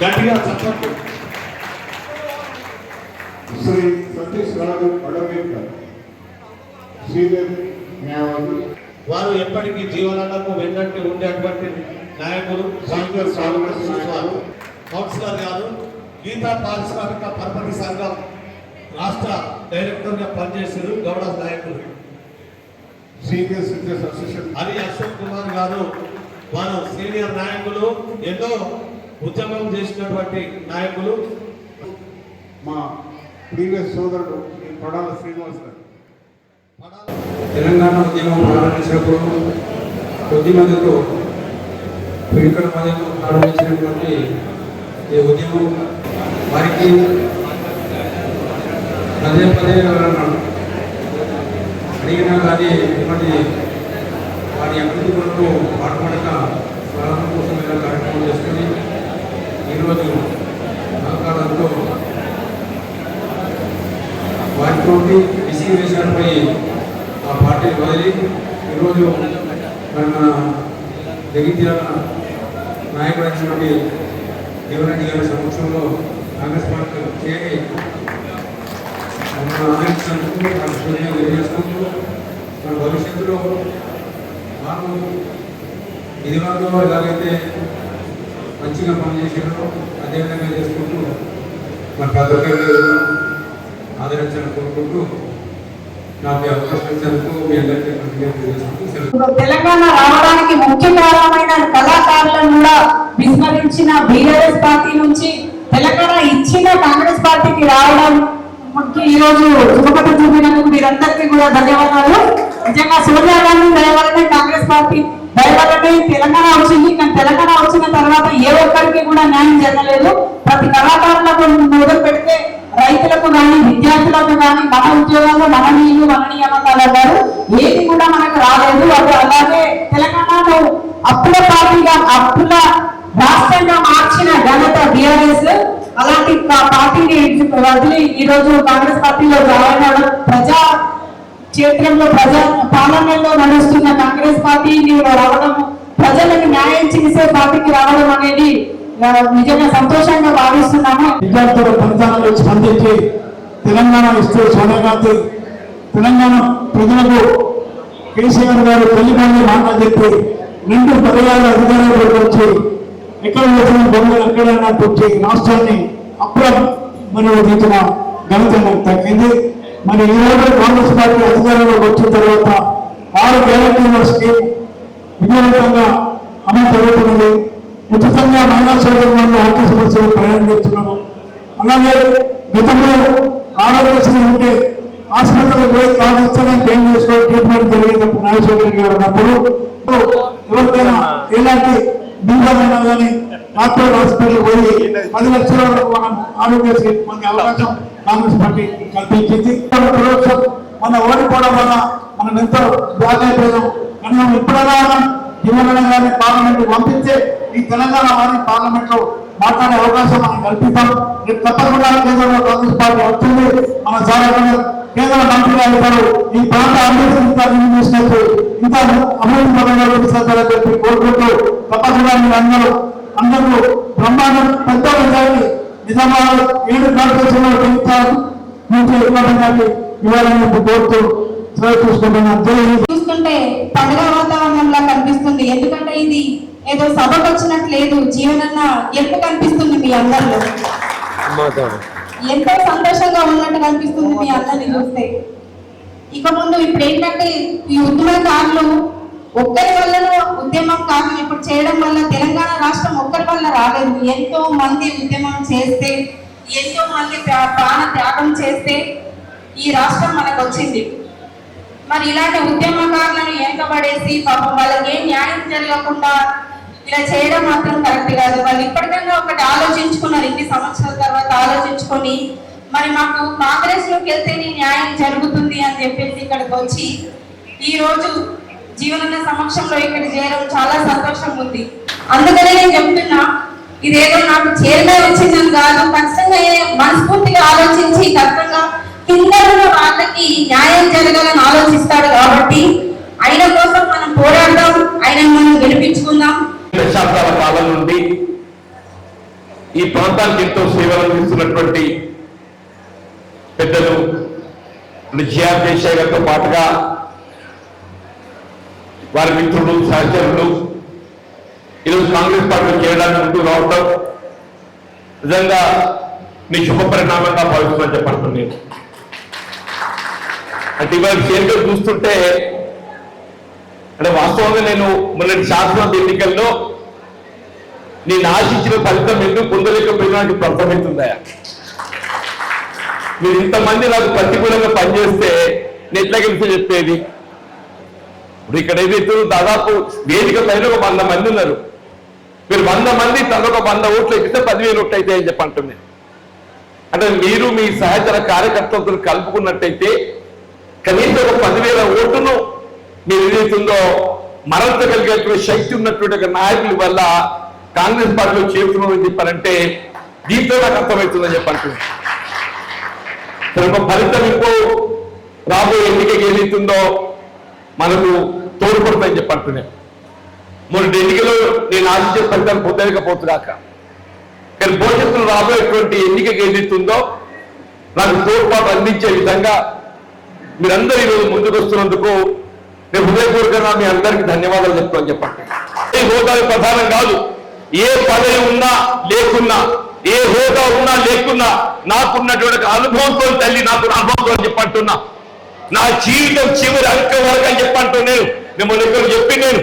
గట్టిగా చప్పట్లు శ్రీ సతీష్ రాజు అడవేకర్ న్యాయవాది. వారు ఎప్పటికీ జీవనాలకు వెన్నట్టు ఉండేటువంటి నాయకులు కాంగ్రెస్ నాయకులు కౌన్సిలర్ గారు గీతా పారిశ్రామిక పరపతి సంఘం రాష్ట్ర డైరెక్టర్గా పనిచేసారు గౌడ నాయకులు senior citizens association. Hari Ashok Kumar garu వారు సీనియర్ నాయకులు ఎన్నో ఉద్యమం చేసినటువంటి నాయకులు. మా ప్రీవియస్ సోదరుడు ఈ కొడాల శ్రీనివాస్ గారు. తెలంగాణ ఉద్యమం ప్రారంభించినప్పుడు కొద్ది మందితో పిడికల మధ్యలో ప్రారంభించినటువంటి ఈ ఉద్యమం వారికి పదే పదే ఎవరన్నా అడిగినా కానీ ఇటువంటి వారి అభివృద్ధి కొరకు పాటుపడక స్వరం కోసం ఇలా కార్యక్రమం చేసుకుని ఈరోజు సహకారంతో వారితోటి విసిగి వేషాలపై ఆ పార్టీని వదిలి ఈరోజు మరి మన జగిత్యాల నాయకుడైనటువంటి దేవరెడ్డి గారి సమక్షంలో కాంగ్రెస్ పార్టీ చేరి మన ఆదరించినందుకు మన శుభ్రంగా మన భవిష్యత్తులో ఇదివరకు ఎలాగైతే మంచిగా పనిచేసారో అదేవిధంగా చేసుకుంటూ మన ప్రతి ఒక్కరి ఆదరించాలని కోరుకుంటూ నాకు తెలంగాణ రావడానికి ముఖ్య కారణమైన కళాకారులను కూడా విస్మరించిన బీఆర్ఎస్ పార్టీ నుంచి తెలంగాణ ఇచ్చిన కాంగ్రెస్ పార్టీకి రావడం మనకి ఈ రోజు చుట్టుపక్కల చూపినందుకు మీరందరికీ కూడా ధన్యవాదాలు. నిజంగా సోనియా గాంధీ దయ కాంగ్రెస్ పార్టీ దయ తెలంగాణ వచ్చింది. కానీ తెలంగాణ వచ్చిన తర్వాత ఏ ఒక్కరికి కూడా న్యాయం జరగలేదు. ప్రతి కళాకారులకు మొదలు పెడితే రైతులకు కానీ విద్యార్థులకు కానీ మన ఉద్యోగాలు మన నీళ్ళు మన నియామకాలు అన్నారు. ఏది కూడా మనకు రాలేదు. అది అలాగే తెలంగాణలో అప్పుల పార్టీగా అప్పుల రాష్ట్రంగా మార్చిన ఘనత బీఆర్ఎస్. అలాంటి పార్టీని వదిలి ఈ రోజు కాంగ్రెస్ పార్టీలో జాయిన్ అవడం ప్రజా క్షేత్రంలో ప్రజా పాలనలో నడుస్తున్న కాంగ్రెస్ పార్టీని రావడం ప్రజలకు న్యాయం చేసే పార్టీకి రావడం అనేది నిజంగా సంతోషంగా భావిస్తున్నాము. విద్యార్థుల ఫలితాలను స్పందించి తెలంగాణ ఇస్తూ సోనియా గాంధీ తెలంగాణ ప్రజలకు కేసీఆర్ గారు తల్లి మంది మాట చెప్పి రెండు పర్యాల అధికారంలోకి వచ్చి ఎక్కడ వచ్చిన బొమ్మలు ఎక్కడైనా రాష్ట్రాన్ని అప్పుడ ఘనత నాకు తగ్గింది. మరి ఈ రోజు కాంగ్రెస్ పార్టీ అధికారంలోకి వచ్చిన తర్వాత ఆరు గ్యారంటీల స్కీమ్ విజయవంతంగా అమలు జరుగుతున్నది. ఉచితంగా మహిళా సోదరులను ఆర్థిక సమస్యలు ప్రయాణిస్తున్నాము అలాగే గతంలో ఆరోగ్యశ్రీ ఉంటే హాస్పిటల్ పోయి కార్డు ఇస్తేనే క్లెయిమ్ చేసుకోవడం ట్రీట్మెంట్ జరిగేటప్పుడు నాగేశ్వర గారు ఉన్నప్పుడు ఎవరికైనా ఎలాంటి బీమారైనా కార్పొరేట్ హాస్పిటల్ పోయి పది లక్షల వరకు మనం ఆరోగ్యశ్రీ మనకి అవకాశం కాంగ్రెస్ పార్టీ కల్పించింది. పరోక్షం మన ఓడిపోవడం వల్ల మనం ఎంతో బాధ అయిపోయాం కానీ మనం ఎప్పుడైనా జీవన గారిని పార్లమెంట్ పంపించే ఈ తెలంగాణ వారిని పార్లమెంట్లో మాట్లాడే అవకాశం మనం కల్పిస్తాం. రేపు తప్పకుండా కేంద్రంలో కాంగ్రెస్ పార్టీ వస్తుంది. మన సార్ కేంద్ర మంత్రి గారు ఈ ప్రాంత అభివృద్ధి చేసినట్టు ఇంకా అభివృద్ధి పరంగా చేస్తారని చెప్పి కోరుకుంటూ తప్పకుండా అందరూ అందరూ బ్రహ్మాండం పెద్ద విజయాన్ని నిజామాబాద్ ఏడు కార్పొరేషన్లో నుంచి ఇవ్వడానికి ఇవ్వాలని కోరుతూ హింద్. చూస్తుంటే పండుగ వాతావరణంలా కనిపిస్తుంది. ఎందుకంటే ఇది ఏదో సభకు వచ్చినట్టు లేదు. జీవనన్న ఎందుకు కనిపిస్తుంది మీ అందరిలో. ఎంతో సంతోషంగా ఉన్నట్టు కనిపిస్తుంది మీ అందరిని చూస్తే. ఇక ముందు ఇప్పుడు ఏంటంటే ఈ ఉద్యమకారులు ఒక్కరి వల్లనో కాదు ఇప్పుడు చేయడం వల్ల తెలంగాణ రాష్ట్రం ఒక్కరి వల్ల రాలేదు. ఎంతో మంది ఉద్యమం చేస్తే ఎంతో మంది ప్రా- ప్రాణ త్యాగం చేస్తే ఈ రాష్ట్రం మనకు వచ్చింది. మరి ఇలాంటి ఉద్యమకారులను వెనకబడేసి పాపం వాళ్ళకి ఏం న్యాయం జరగకుండా ఇలా చేయడం మాత్రం కరెక్ట్ కాదు. వాళ్ళు ఇప్పటికైనా ఒకటి ఆలోచించుకున్నారు. ఇన్ని సంవత్సరాల తర్వాత ఆలోచించుకొని మరి మాకు కాంగ్రెస్లోకి వెళ్తేనే న్యాయం జరుగుతుంది అని చెప్పేసి ఇక్కడికి వచ్చి ఈ రోజు జీవన సమక్షంలో ఇక్కడ చేయడం చాలా సంతోషం ఉంది. అందుకనే నేను చెప్తున్నా ఇదేదో నాకు చేరుగా వచ్చిందని కాదు ఖచ్చితంగా మనస్ఫూర్తిగా ఆలోచించి ఖచ్చితంగా కింద వాళ్ళకి న్యాయం జరగాలని ఆలోచిస్తాడు కాబట్టి ఆయన కోసం మనం పోరాడదాం ఆయన మనం గెలిపించుకుందాం. దశాబ్దాల కాలం నుండి ఈ ప్రాంతానికి ఎంతో సేవలు అందిస్తున్నటువంటి జిఆర్ జయశేఖర్ గారితో పాటుగా వారి మిత్రులు సహచరులు ఈరోజు కాంగ్రెస్ పార్టీ చేయడానికి ముందు రావటం నిజంగా మీ శుభ పరిణామంగా భావిస్తున్నాను చెప్పండి నేను అంటే ఇవాళ చేరుగా చూస్తుంటే అంటే వాస్తవంగా నేను మొన్నటి శాసనసభ ఎన్నికల్లో నేను ఆశించిన ఫలితం ఎందుకు పొందలేకపోయినా నాకు ఇప్పుడు మీరు ఇంతమంది నాకు ప్రతికూలంగా పనిచేస్తే నేను ఎట్లా గెలిచి చెప్పేది? ఇప్పుడు ఇక్కడ ఏదైతే దాదాపు వేదిక పైన ఒక వంద మంది ఉన్నారు. మీరు వంద మంది తనొక వంద ఓట్లు ఎక్కితే పదివేలు ఓట్లు అయితే అని చెప్పంటుంది అంటే మీరు మీ సహచర కార్యకర్తలతో కలుపుకున్నట్టయితే కనీసం ఒక పదివేల ఓటును మీరు ఏదైతుందో మరించగలిగేటువంటి శక్తి ఉన్నటువంటి ఒక నాయకుల వల్ల కాంగ్రెస్ పార్టీలో చేరుతున్నామని చెప్పారంటే దీంతో నాకు అర్థమవుతుందని చెప్పంటున్నాను కనుక ఒక ఫలితం ఇంకో రాబోయే ఎన్నికకి ఏదైతుందో మనకు తోడ్పడుతుందని చెప్పంటున్నాను మొన్నటి ఎన్నికలో నేను ఆశించే ఫలితాలు పొందలేకపోతున్నాక. కానీ భవిష్యత్తులో రాబోయేటువంటి ఎన్నికకి ఏదైతుందో నాకు తోడ్పాటు అందించే విధంగా మీరందరూ ఈరోజు ముందుకు వస్తున్నందుకు నేను హృదయపూర్వకంగా మీ అందరికీ ధన్యవాదాలు చెప్తామని చెప్పండి ఏ హోదాలు ప్రధానం కాదు. ఏ పదవి ఉన్నా లేకున్నా ఏ హోదా ఉన్నా లేకున్నా నాకున్నటువంటి అనుభవంతో తల్లి నాకు అనుభవంతో చెప్పంటున్నా. నా జీవితం చివరి అంక వరకు అని చెప్పంటూ నేను. మిమ్మల్ని ఇక్కడ చెప్పి నేను?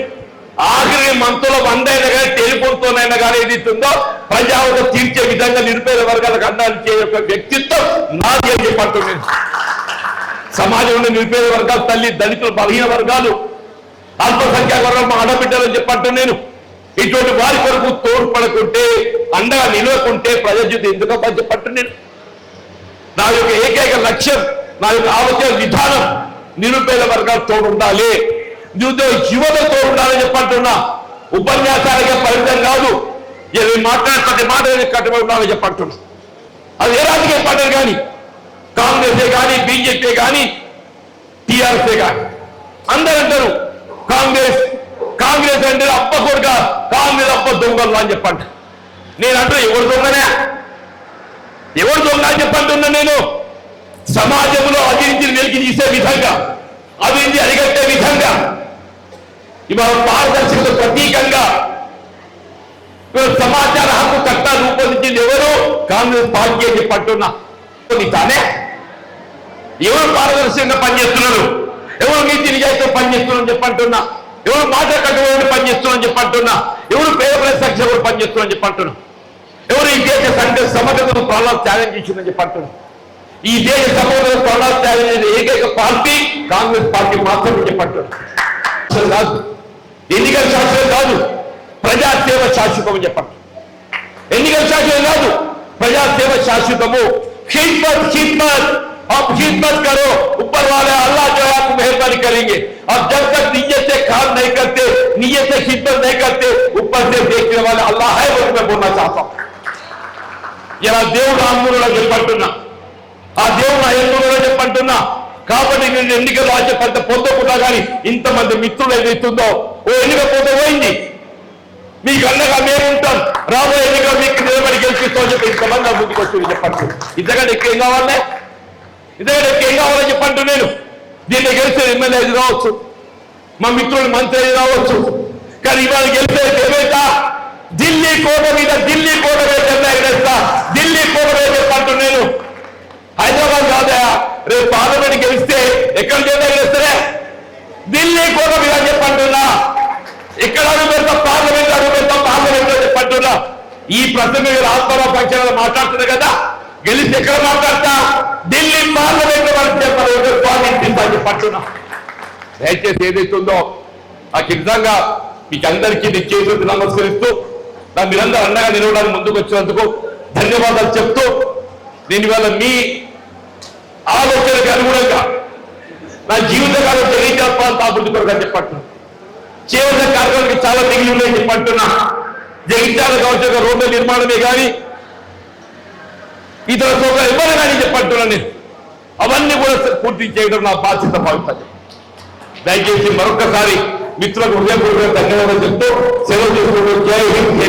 ఆఖరి మంతుల వందైనా కానీ టెలిఫోన్తోనైనా కానీ ఏది ఉందో ప్రజావత తీర్చే విధంగా నిరుపేద వర్గాలకు అందాలించే యొక్క వ్యక్తిత్వం నాది అని చెప్పంటూ నేను. సమాజంలో నిరుపేద వర్గాలు తల్లి దళితులు బలహీన వర్గాలు అల్పసంఖ్యాక వర్గాలు మా ఆడబిడ్డలని చెప్పంటూ నేను. ఇటువంటి వారి కొరకు తోడ్పడకుంటే అండగా నిలవకుంటే ప్రజాజ్యుతి ఎందుకో చెప్పంటూ నేను. నా యొక్క ఏకైక లక్ష్యం నా యొక్క ఆలోచన విధానం నిరుపేద వర్గాలు తోడుండాలి. నిరుద్యోగ యువత తోడుండాలని చెప్పంటున్నా. ఉపన్యాసాలకే పరిమితం కాదు. ఇక నేను మాట్లాడే ప్రతి మాట నేను కట్టుబడి ఉండాలని చెప్పంటున్నా. అది ఏ రాజకీయ పార్టీ కానీ కాంగ్రెసే కానీ బీజేపీ కానీ టీఆర్ఎస్ఏ కానీ. అందరూ అంటారు కాంగ్రెస్ కాంగ్రెస్ తండ్రి అప్ప కొడుక కాంగ్రెస్ అప్ప దొంగలు అని చెప్పండి. నేను అంటూ ఎవరు దొంగనే? ఎవరు దొంగ అని చెప్పంటున్నా నేను? సమాజంలో అభివృద్ధిని వెలికి తీసే విధంగా అభివృద్ధి అరిగట్టే విధంగా ఇవాళ పారదర్శకత ప్రతీకంగా సమాచార హక్కు చట్టా రూపొందించింది ఎవరు? కాంగ్రెస్ పార్టీ అని చెప్పంటున్నా నీ తానే? ఎవరు పారదర్శకంగా పనిచేస్తున్నారు? ఎవరు నీతి నిజాయితీ పనిచేస్తున్నారు చెప్పంటున్నా ఎవరు మాట కట్టుబడి పనిచేస్తున్నారని చెప్పంటున్నా ఎవరు పేద ప్రజల ఎవరు పనిచేస్తున్నారని చెప్పంటున్నా ఎవరు ఈ దేశ సంఘ సమగ్రతను ప్రాణాలు త్యాగం చేసిందని చెప్పంటున్నా ఈ దేశ సమగ్రత ప్రాణాలు త్యాగం చేసిన ఏకైక పార్టీ కాంగ్రెస్ పార్టీ మాత్రమే చెప్పంటున్నా అసలు కాదు ఎన్నికల శాస్త్రం కాదు ప్రజాసేవ శాశ్వతం అని చెప్పండి ఎన్నికల శాస్త్రం కాదు ప్రజాసేవ శాశ్వతము खिदमत खिदमत आप खिदमत करो ऊपर वाले अल्लाह जो है आपको मेहरबानी करेंगे और जब तक नीयत से खिदमत नहीं करते ऊपर से देखने वाले अल्लाह है वो मैं बोलना चाहता हूं ఇలా దేవుడు ఆందోళన చెప్పంటున్నా ఆ దేవుడు ఎందులో చెప్పంటున్నా కాబట్టి నేను ఎన్నికలు ఆ చెప్పంత పొందకుండా కానీ ఇంతమంది మిత్రులు ఏదైతుందో ఓ ఎన్నిక పోతే పోయింది మీకు అండగా మేము ఉంటాం రాబోయే ఎన్నిక మీకు నిలబడి గెలిపిస్తామని చెప్పి ఇంతమంది నా ముందుకు వచ్చి చెప్పండి ఇంతకంటే ఎక్కువ ఏం కావాలి ఇంతకంటే ఎక్కువ ఏం కావాలని చెప్పంటూ నేను దీన్ని గెలిస్తే ఎమ్మెల్యే అది రావచ్చు మా మిత్రుడు మంత్రి రావచ్చు. కానీ ఇవాళ గెలిపే ఏమైతా ఢిల్లీ కోట మీద ఢిల్లీ కోట మీద జెండా ఢిల్లీ కోట మీద చెప్పంటూ నేను. హైదరాబాద్ కాదా రేపు పార్లమెంట్ గెలిస్తే ఎక్కడ జెండా ఢిల్లీ కోట మీద చెప్పంటున్నా. ఇక్కడ అడుగు పెడతా పార్లమెంట్ అడుగు పెడతా పార్లమెంట్లో చెప్పంటున్నా. ఈ ప్రసంగం మీరు ఆత్మరావు పక్షాలు మాట్లాడుతున్నారు కదా. గెలిస్తే ఎక్కడ మాట్లాడతా? ఢిల్లీ పార్లమెంట్ వరకు చెప్పాలి స్వామి చెప్పంటున్నా. దయచేసి ఉందో నాకు నిజంగా మీకు అందరికీ నేను చేతులెత్తి నమస్కరిస్తూ నా మీరందరూ అండగా నిలవడానికి ముందుకు వచ్చినందుకు ధన్యవాదాలు చెప్తూ దీని వల్ల మీ ఆలోచనకు అనుగుణంగా నా జీవితకాలం తెలియజేస్తాను అభివృద్ధి కొరకు చెప్పంటున్నా. చేయవలసిన కార్యక్రమానికి చాలా మిగిలి ఉన్నాయని చెప్పంటున్నా. జగిత్యాల కావచ్చు రోడ్ల నిర్మాణమే కానీ ఇతర చోట్ల ఇవ్వాలి కానీ చెప్పంటున్నా నేను. అవన్నీ కూడా పూర్తి చేయడం నా బాధ్యత భావిస్తాను దయచేసి మరొకసారి మిత్రులకు హృదయపూర్వక ధన్యవాదాలు చెప్తూ సెలవు చేసుకుంటూ జై హింద్. జై